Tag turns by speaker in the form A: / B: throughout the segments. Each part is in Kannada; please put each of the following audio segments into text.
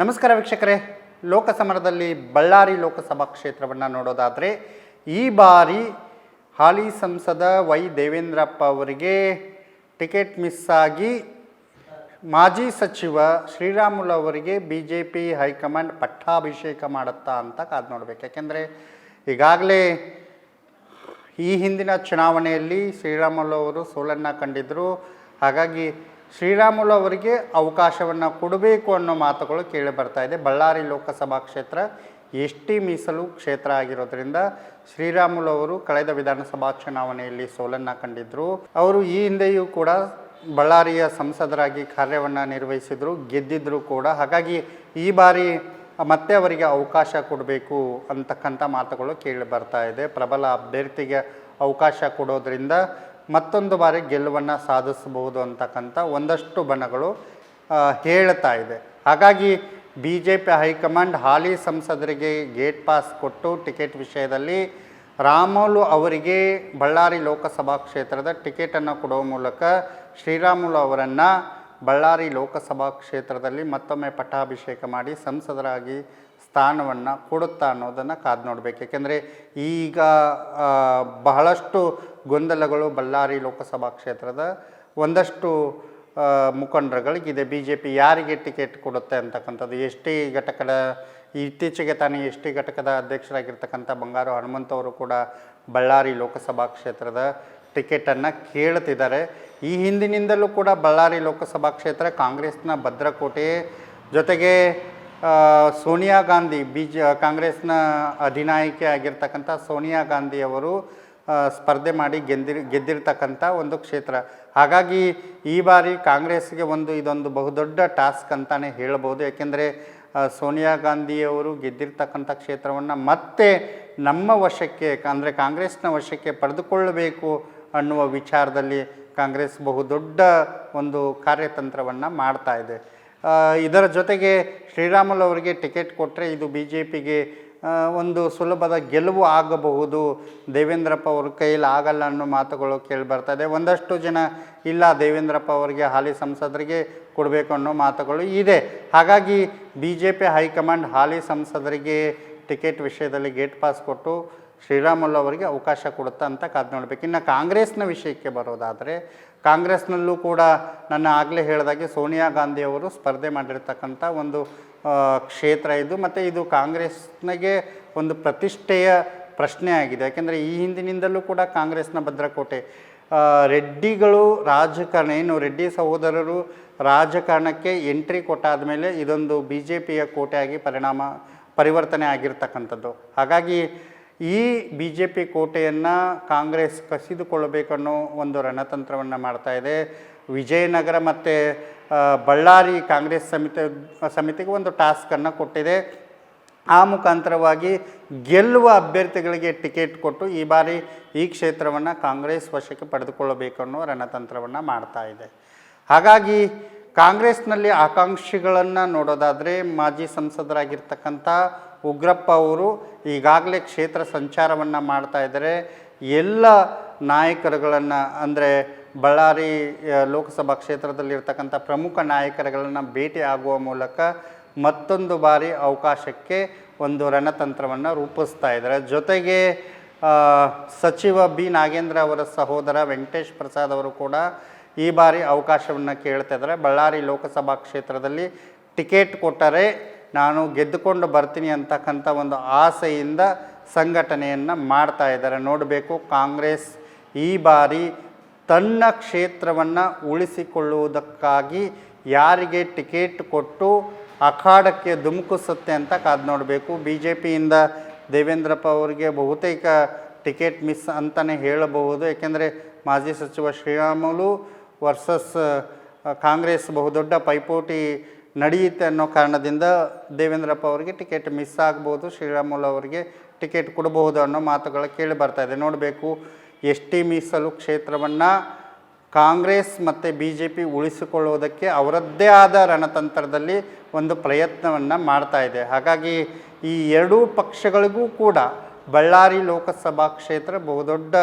A: ನಮಸ್ಕಾರ ವೀಕ್ಷಕರೇ. ಲೋಕಸಮರದಲ್ಲಿ ಬಳ್ಳಾರಿ ಲೋಕಸಭಾ ಕ್ಷೇತ್ರವನ್ನು ನೋಡೋದಾದರೆ, ಈ ಬಾರಿ ಹಾಲಿ ಸಂಸದ ವೈ ದೇವೇಂದ್ರಪ್ಪ ಅವರಿಗೆ ಟಿಕೆಟ್ ಮಿಸ್ ಆಗಿ ಮಾಜಿ ಸಚಿವ ಶ್ರೀರಾಮುಲು ಅವರಿಗೆ ಬಿ ಜೆ ಪಿ ಹೈಕಮಾಂಡ್ ಪಟ್ಟಾಭಿಷೇಕ ಮಾಡುತ್ತಾ ಅಂತ ಕಾದು ನೋಡ್ಬೇಕು. ಯಾಕೆಂದರೆ, ಈಗಾಗಲೇ ಈ ಹಿಂದಿನ ಚುನಾವಣೆಯಲ್ಲಿ ಶ್ರೀರಾಮುಲು ಅವರು ಸೋಲನ್ನು ಕಂಡಿದ್ದರು ಹಾಗಾಗಿ ಶ್ರೀರಾಮುಲು ಅವರಿಗೆ ಅವಕಾಶವನ್ನು ಕೊಡಬೇಕು ಅನ್ನೋ ಮಾತುಗಳು ಕೇಳಿ ಬರ್ತಾ ಇದೆ. ಬಳ್ಳಾರಿ ಲೋಕಸಭಾ ಕ್ಷೇತ್ರ ಎಸ್ ಟಿ ಮೀಸಲು ಕ್ಷೇತ್ರ ಆಗಿರೋದ್ರಿಂದ ಶ್ರೀರಾಮುಲು ಅವರು ಕಳೆದ ವಿಧಾನಸಭಾ ಚುನಾವಣೆಯಲ್ಲಿ ಸೋಲನ್ನು ಕಂಡಿದ್ದರು ಅವರು ಈ ಹಿಂದೆಯೂ ಕೂಡ ಬಳ್ಳಾರಿಯ ಸಂಸದರಾಗಿ ಕಾರ್ಯವನ್ನು ನಿರ್ವಹಿಸಿದರು ಗೆದ್ದಿದ್ದರು ಕೂಡ. ಹಾಗಾಗಿ ಈ ಬಾರಿ ಮತ್ತೆ ಅವರಿಗೆ ಅವಕಾಶ ಕೊಡಬೇಕು ಅಂತಕ್ಕಂಥ ಮಾತುಗಳು ಕೇಳಿ ಬರ್ತಾ ಇದೆ. ಪ್ರಬಲ ಅಭ್ಯರ್ಥಿಗೆ ಅವಕಾಶ ಕೊಡೋದ್ರಿಂದ ಮತ್ತೊಂದು ಬಾರಿ ಗೆಲುವನ್ನು ಸಾಧಿಸಬಹುದು ಅಂತಕ್ಕಂಥ ಒಂದಷ್ಟು ಬಣಗಳು ಹೇಳ್ತಾ ಇದೆ. ಹಾಗಾಗಿ B J P high command ಹಾಲಿ ಸಂಸದರಿಗೆ ಗೇಟ್ ಪಾಸ್ ಕೊಟ್ಟು ಟಿಕೆಟ್ ವಿಷಯದಲ್ಲಿ ರಾಮುಲು ಅವರಿಗೆ ಬಳ್ಳಾರಿ ಲೋಕಸಭಾ ಕ್ಷೇತ್ರದ ಟಿಕೆಟನ್ನು ಕೊಡುವ ಮೂಲಕ ಶ್ರೀರಾಮುಲು ಅವರನ್ನು ಬಳ್ಳಾರಿ ಲೋಕಸಭಾ ಕ್ಷೇತ್ರದಲ್ಲಿ ಮತ್ತೊಮ್ಮೆ ಪಟ್ಟಾಭಿಷೇಕ ಮಾಡಿ ಸಂಸದರಾಗಿ ಸ್ಥಾನವನ್ನು ಕೊಡುತ್ತಾ ಅನ್ನೋದನ್ನು ಕಾದು ನೋಡಬೇಕು. ಏಕೆಂದರೆ ಈಗ ಬಹಳಷ್ಟು ಗೊಂದಲಗಳು ಬಳ್ಳಾರಿ ಲೋಕಸಭಾ ಕ್ಷೇತ್ರದ ಒಂದಷ್ಟು ಮುಖಂಡರುಗಳಿಗಿದೆ. ಬಿ ಜೆ ಪಿ ಯಾರಿಗೆ ಟಿಕೆಟ್ ಕೊಡುತ್ತೆ ಅಂತಕ್ಕಂಥದ್ದು ಎಸ್ ಟಿ ಘಟಕದ, ಇತ್ತೀಚೆಗೆ ತಾನೇ ಎಸ್ ಟಿ ಘಟಕದ ಅಧ್ಯಕ್ಷರಾಗಿರ್ತಕ್ಕಂಥ ಬಂಗಾರು ಹನುಮಂತವರು ಕೂಡ ಬಳ್ಳಾರಿ ಲೋಕಸಭಾ ಕ್ಷೇತ್ರದ ಟಿಕೆಟನ್ನು ಕೇಳ್ತಿದ್ದಾರೆ ಈ ಹಿಂದಿನಿಂದಲೂ ಕೂಡ ಬಳ್ಳಾರಿ ಲೋಕಸಭಾ ಕ್ಷೇತ್ರ ಕಾಂಗ್ರೆಸ್ನ ಭದ್ರಕೋಟೆ ಜೊತೆಗೆ ಸೋನಿಯಾ ಗಾಂಧಿ ಬಿ ಜೆ ಕಾಂಗ್ರೆಸ್ನ ಅಧಿನಾಯಕಿ ಆಗಿರ್ತಕ್ಕಂಥ ಸೋನಿಯಾ ಗಾಂಧಿ ಅವರು ಸ್ಪರ್ಧೆ ಮಾಡಿ ಗೆದ್ದಿರ್ ಗೆದ್ದಿರ್ತಕ್ಕಂಥ ಒಂದು ಕ್ಷೇತ್ರ. ಹಾಗಾಗಿ ಈ ಬಾರಿ ಕಾಂಗ್ರೆಸ್ಗೆ ಒಂದು ಇದೊಂದು ಬಹುದೊಡ್ಡ ಟಾಸ್ಕ್ ಅಂತಲೇ ಹೇಳ್ಬೋದು. ಏಕೆಂದರೆ ಸೋನಿಯಾ ಗಾಂಧಿಯವರು ಗೆದ್ದಿರ್ತಕ್ಕಂಥ ಕ್ಷೇತ್ರವನ್ನು ಮತ್ತೆ ನಮ್ಮ ವಶಕ್ಕೆ, ಅಂದರೆ ಕಾಂಗ್ರೆಸ್ನ ವಶಕ್ಕೆ ಪಡೆದುಕೊಳ್ಳಬೇಕು ಅನ್ನುವ ವಿಚಾರದಲ್ಲಿ ಕಾಂಗ್ರೆಸ್ ಬಹುದೊಡ್ಡ ಒಂದು ಕಾರ್ಯತಂತ್ರವನ್ನು ಮಾಡ್ತಾ ಇದೆ. ಇದರ ಜೊತೆಗೆ ಶ್ರೀರಾಮುಲು ಅವರಿಗೆ ಟಿಕೆಟ್ ಕೊಟ್ಟರೆ ಇದು ಬಿ ಜೆ ಪಿಗೆ ಒಂದು ಸುಲಭದ ಗೆಲುವು ಆಗಬಹುದು. ದೇವೇಂದ್ರಪ್ಪ ಅವ್ರ ಕೈಯಲ್ಲಿ ಆಗಲ್ಲ ಅನ್ನೋ ಮಾತುಗಳು ಕೇಳಿ ಬರ್ತಾ ಇದೆ. ಒಂದಷ್ಟು ಜನ ಇಲ್ಲ, ದೇವೇಂದ್ರಪ್ಪ ಅವರಿಗೆ ಹಾಲಿ ಸಂಸದರಿಗೆ ಕೊಡಬೇಕು ಅನ್ನೋ ಮಾತುಗಳು ಇದೆ. ಹಾಗಾಗಿ B J P high command ಹಾಲಿ ಸಂಸದರಿಗೆ ಟಿಕೆಟ್ ವಿಷಯದಲ್ಲಿ ಗೇಟ್ ಪಾಸ್ ಕೊಟ್ಟು ಶ್ರೀರಾಮುಲು ಅವರಿಗೆ ಅವಕಾಶ ಕೊಡುತ್ತಾ ಅಂತ ಕಾದು ನೋಡಬೇಕು. ಇನ್ನು ಕಾಂಗ್ರೆಸ್ನ ವಿಷಯಕ್ಕೆ ಬರೋದಾದರೆ, ಕಾಂಗ್ರೆಸ್ನಲ್ಲೂ ಕೂಡ ನನ್ನ ಆಗಲೇ ಹೇಳಿದಾಗೆ ಸೋನಿಯಾ ಗಾಂಧಿ ಅವರು ಸ್ಪರ್ಧೆ ಮಾಡಿರ್ತಕ್ಕಂಥ ಒಂದು ಕ್ಷೇತ್ರ ಇದು. ಮತ್ತು ಇದು ಕಾಂಗ್ರೆಸ್ನಿಗೆ ಒಂದು ಪ್ರತಿಷ್ಠೆಯ ಪ್ರಶ್ನೆ ಆಗಿದೆ. ಯಾಕೆಂದರೆ ಈ ಹಿಂದಿನಿಂದಲೂ ಕೂಡ ಕಾಂಗ್ರೆಸ್ನ ಭದ್ರಕೋಟೆ ರೆಡ್ಡಿಗಳು ರಾಜಕಾರಣ, ಏನು ರೆಡ್ಡಿ ಸಹೋದರರು ರಾಜಕಾರಣಕ್ಕೆ ಎಂಟ್ರಿ ಕೊಟ್ಟಾದ ಮೇಲೆ ಇದೊಂದು ಬಿ ಜೆ ಪಿಯ ಕೋಟೆಯಾಗಿ ಪರಿಣಾಮ, ಪರಿವರ್ತನೆ ಆಗಿರ್ತಕ್ಕಂಥದ್ದು. ಹಾಗಾಗಿ ಈ ಬಿ ಜೆ ಪಿ ಕೋಟೆಯನ್ನು ಕಾಂಗ್ರೆಸ್ ಕಸಿದುಕೊಳ್ಳಬೇಕನ್ನೋ ಒಂದು ರಣತಂತ್ರವನ್ನು ಮಾಡ್ತಾ ಇದೆ. ವಿಜಯನಗರ ಮತ್ತು ಬಳ್ಳಾರಿ ಕಾಂಗ್ರೆಸ್ ಸಮಿತಿ, ಸಮಿತಿಗೆ ಒಂದು ಟಾಸ್ಕನ್ನು ಕೊಟ್ಟಿದೆ. ಆ ಮುಖಾಂತರವಾಗಿ ಗೆಲ್ಲುವ ಅಭ್ಯರ್ಥಿಗಳಿಗೆ ಟಿಕೆಟ್ ಕೊಟ್ಟು ಈ ಬಾರಿ ಈ ಕ್ಷೇತ್ರವನ್ನು ಕಾಂಗ್ರೆಸ್ ವಶಕ್ಕೆ ಪಡೆದುಕೊಳ್ಳಬೇಕು ಅನ್ನೋ ರಣತಂತ್ರವನ್ನು ಮಾಡ್ತಾ ಇದೆ. ಹಾಗಾಗಿ ಕಾಂಗ್ರೆಸ್ನಲ್ಲಿ ಆಕಾಂಕ್ಷಿಗಳನ್ನು ನೋಡೋದಾದರೆ ಮಾಜಿ ಸಂಸದರಾಗಿರ್ತಕ್ಕಂಥ ಉಗ್ರಪ್ಪ ಅವರು ಈಗಾಗಲೇ ಕ್ಷೇತ್ರ ಸಂಚಾರವನ್ನು ಮಾಡ್ತಾ ಇದ್ದಾರೆ. ಎಲ್ಲ ನಾಯಕರುಗಳನ್ನು, ಅಂದರೆ ಬಳ್ಳಾರಿ ಲೋಕಸಭಾ ಕ್ಷೇತ್ರದಲ್ಲಿರ್ತಕ್ಕಂಥ ಪ್ರಮುಖ ನಾಯಕರುಗಳನ್ನು ಭೇಟಿ ಆಗುವ ಮೂಲಕ ಮತ್ತೊಂದು ಬಾರಿ ಅವಕಾಶಕ್ಕೆ ಒಂದು ರಣತಂತ್ರವನ್ನು ರೂಪಿಸ್ತಾ ಇದ್ದಾರೆ. ಜೊತೆಗೆ ಸಚಿವ ಬಿ ನಾಗೇಂದ್ರ ಅವರ ಸಹೋದರ ವೆಂಕಟೇಶ್ ಪ್ರಸಾದ್ ಅವರು ಕೂಡ ಈ ಬಾರಿ ಅವಕಾಶವನ್ನು ಕೇಳ್ತಾ ಇದ್ದಾರೆ. ಬಳ್ಳಾರಿ ಲೋಕಸಭಾ ಕ್ಷೇತ್ರದಲ್ಲಿ ಟಿಕೆಟ್ ಕೊಟ್ಟರೆ ನಾನು ಗೆದ್ದುಕೊಂಡು ಬರ್ತೀನಿ ಅಂತಕ್ಕಂಥ ಒಂದು ಆಸೆಯಿಂದ ಸಂಘಟನೆಯನ್ನು ಮಾಡ್ತಾ ಇದ್ದಾರೆ. ನೋಡಬೇಕು, ಕಾಂಗ್ರೆಸ್ ಈ ಬಾರಿ ತನ್ನ ಕ್ಷೇತ್ರವನ್ನು ಉಳಿಸಿಕೊಳ್ಳುವುದಕ್ಕಾಗಿ ಯಾರಿಗೆ ಟಿಕೆಟ್ ಕೊಟ್ಟು ಅಖಾಡಕ್ಕೆ ಧುಮುಕಿಸುತ್ತೆ ಅಂತ ಕಾದು ನೋಡಬೇಕು. ಬಿ ಜೆ ಪಿಯಿಂದ ದೇವೇಂದ್ರಪ್ಪ ಅವರಿಗೆ ಬಹುತೇಕ ಟಿಕೆಟ್ ಮಿಸ್ ಅಂತಲೇ ಹೇಳಬಹುದು. ಏಕೆಂದರೆ ಮಾಜಿ ಸಚಿವ ಶ್ರೀರಾಮುಲು ವರ್ಸಸ್, ಕಾಂಗ್ರೆಸ್ ಬಹುದೊಡ್ಡ ಪೈಪೋಟಿ ನಡೆಯುತ್ತೆ ಅನ್ನೋ ಕಾರಣದಿಂದ ದೇವೇಂದ್ರಪ್ಪ ಅವರಿಗೆ ಟಿಕೆಟ್ ಮಿಸ್ ಆಗ್ಬೋದು, ಶ್ರೀರಾಮುಲು ಅವರಿಗೆ ಟಿಕೆಟ್ ಕೊಡಬಹುದು ಅನ್ನೋ ಮಾತುಗಳು ಕೇಳಿ ಬರ್ತಾ ಇದೆ. ನೋಡಬೇಕು ಎಸ್ ಟಿ ಮೀಸಲು ಕ್ಷೇತ್ರವನ್ನು ಕಾಂಗ್ರೆಸ್ ಮತ್ತು ಬಿ ಜೆ ಪಿ ಉಳಿಸಿಕೊಳ್ಳುವುದಕ್ಕೆ ಅವರದ್ದೇ ಆದ ರಣತಂತ್ರದಲ್ಲಿ ಒಂದು ಪ್ರಯತ್ನವನ್ನು ಮಾಡ್ತಾ ಇದೆ. ಹಾಗಾಗಿ ಈ ಎರಡೂ ಪಕ್ಷಗಳಿಗೂ ಕೂಡ ಬಳ್ಳಾರಿ ಲೋಕಸಭಾ ಕ್ಷೇತ್ರ ಬಹುದೊಡ್ಡ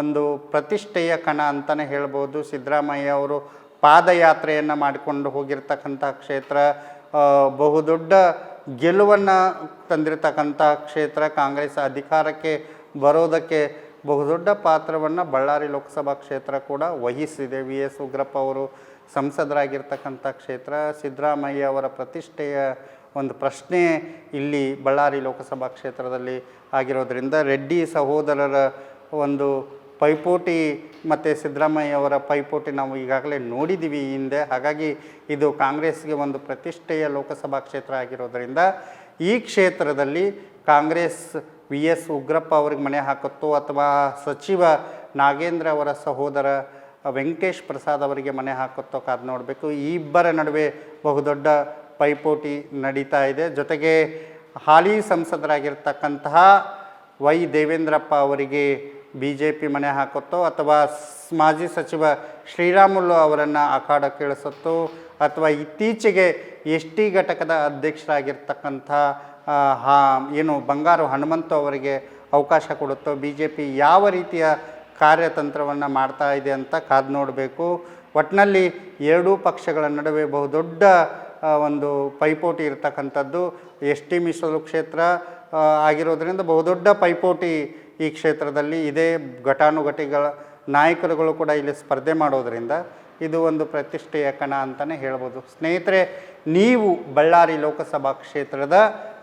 A: ಒಂದು ಪ್ರತಿಷ್ಠೆಯ ಕಣ ಅಂತಲೇ ಹೇಳ್ಬೋದು. ಸಿದ್ದರಾಮಯ್ಯ ಅವರು ಪಾದಯಾತ್ರೆಯನ್ನು ಮಾಡಿಕೊಂಡು ಹೋಗಿರ್ತಕ್ಕಂಥ ಕ್ಷೇತ್ರ ಬಹುದೊಡ್ಡ ಗೆಲುವನ್ನು ತಂದಿರತಕ್ಕಂಥ ಕ್ಷೇತ್ರ. ಕಾಂಗ್ರೆಸ್ ಅಧಿಕಾರಕ್ಕೆ ಬರೋದಕ್ಕೆ ಬಹುದೊಡ್ಡ ಪಾತ್ರವನ್ನು ಬಳ್ಳಾರಿ ಲೋಕಸಭಾ ಕ್ಷೇತ್ರ ಕೂಡ ವಹಿಸಿದೆ. ವಿ. ಎಸ್. ಉಗ್ರಪ್ಪ ಅವರು ಸಂಸದರಾಗಿರ್ತಕ್ಕಂಥ ಕ್ಷೇತ್ರ. ಸಿದ್ದರಾಮಯ್ಯ ಅವರ ಪ್ರತಿಷ್ಠೆಯ ಒಂದು ಪ್ರಶ್ನೆ ಇಲ್ಲಿ ಬಳ್ಳಾರಿ ಲೋಕಸಭಾ ಕ್ಷೇತ್ರದಲ್ಲಿ ಆಗಿರೋದರಿಂದ ರೆಡ್ಡಿ ಸಹೋದರರ ಒಂದು ಪೈಪೋಟಿ ಮತ್ತು ಸಿದ್ದರಾಮಯ್ಯ ಅವರ ಪೈಪೋಟಿ ನಾವು ಈಗಾಗಲೇ ನೋಡಿದ್ದೀವಿ ಹಿಂದೆ. ಹಾಗಾಗಿ ಇದು ಕಾಂಗ್ರೆಸ್ಗೆ ಒಂದು ಪ್ರತಿಷ್ಠೆಯ ಲೋಕಸಭಾ ಕ್ಷೇತ್ರ ಆಗಿರೋದರಿಂದ ಈ ಕ್ಷೇತ್ರದಲ್ಲಿ ಕಾಂಗ್ರೆಸ್ ವಿ ಎಸ್ ಉಗ್ರಪ್ಪ ಅವ್ರಿಗೆ ಮನೆ ಹಾಕುತ್ತೋ ಅಥವಾ ಸಚಿವ ನಾಗೇಂದ್ರ ಅವರ ಸಹೋದರ ವೆಂಕಟೇಶ್ ಪ್ರಸಾದ್ ಅವರಿಗೆ ಮನೆ ಹಾಕುತ್ತೋ ಕಾದು ನೋಡಬೇಕು. ಈ ಇಬ್ಬರ ನಡುವೆ ಬಹುದೊಡ್ಡ ಪೈಪೋಟಿ ನಡೀತಾ ಇದೆ. ಜೊತೆಗೆ ಹಾಲಿ ಸಂಸದರಾಗಿರ್ತಕ್ಕಂತಹ ವೈ ದೇವೇಂದ್ರಪ್ಪ ಅವರಿಗೆ ಬಿ ಜೆ ಪಿ ಮನೆ ಹಾಕುತ್ತೋ ಅಥವಾ ಮಾಜಿ ಸಚಿವ ಶ್ರೀರಾಮುಲು ಅವರನ್ನು ಅಖಾಡಕ್ಕೆ ಇಳಿಸುತ್ತೋ ಅಥವಾ ಇತ್ತೀಚೆಗೆ ಎಸ್ ಟಿ ಘಟಕದ ಅಧ್ಯಕ್ಷರಾಗಿರ್ತಕ್ಕಂಥ ಹಾ, ಏನು ಬಂಗಾರು ಹನುಮಂತು ಅವರಿಗೆ ಅವಕಾಶ ಕೊಡುತ್ತೋ ಬಿ ಜೆ ಪಿ ಯಾವ ರೀತಿಯ ಕಾರ್ಯತಂತ್ರವನ್ನು ಮಾಡ್ತಾ ಇದೆ ಅಂತ ಕಾದು ನೋಡಬೇಕು. ಒಟ್ಟಿನಲ್ಲಿ ಎರಡೂ ಪಕ್ಷಗಳ ನಡುವೆ ಬಹುದೊಡ್ಡ ಒಂದು ಪೈಪೋಟಿ ಇರತಕ್ಕಂಥದ್ದು ಎಸ್ ಟಿ ಮೀಸಲು ಕ್ಷೇತ್ರ ಆಗಿರೋದ್ರಿಂದ ಬಹುದೊಡ್ಡ ಪೈಪೋಟಿ ಈ ಕ್ಷೇತ್ರದಲ್ಲಿ ಇದೇ ಘಟಾನುಘಟಿಗಳ ನಾಯಕರುಗಳು ಕೂಡ ಇಲ್ಲಿ ಸ್ಪರ್ಧೆ ಮಾಡೋದರಿಂದ ಇದು ಒಂದು ಪ್ರತಿಷ್ಠೆಯ ಕಣ ಅಂತಲೇ ಹೇಳ್ಬೋದು. ಸ್ನೇಹಿತರೆ, ನೀವು ಬಳ್ಳಾರಿ ಲೋಕಸಭಾ ಕ್ಷೇತ್ರದ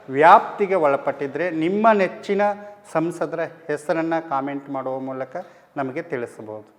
A: ವ್ಯಾಪ್ತಿಗೆ ಒಳಪಟ್ಟಿದ್ದರೆ ನಿಮ್ಮ ನೆಚ್ಚಿನ ಸಂಸದರ ಹೆಸರನ್ನು ಕಾಮೆಂಟ್ ಮಾಡುವ ಮೂಲಕ ನಮಗೆ ತಿಳಿಸಬಹುದು.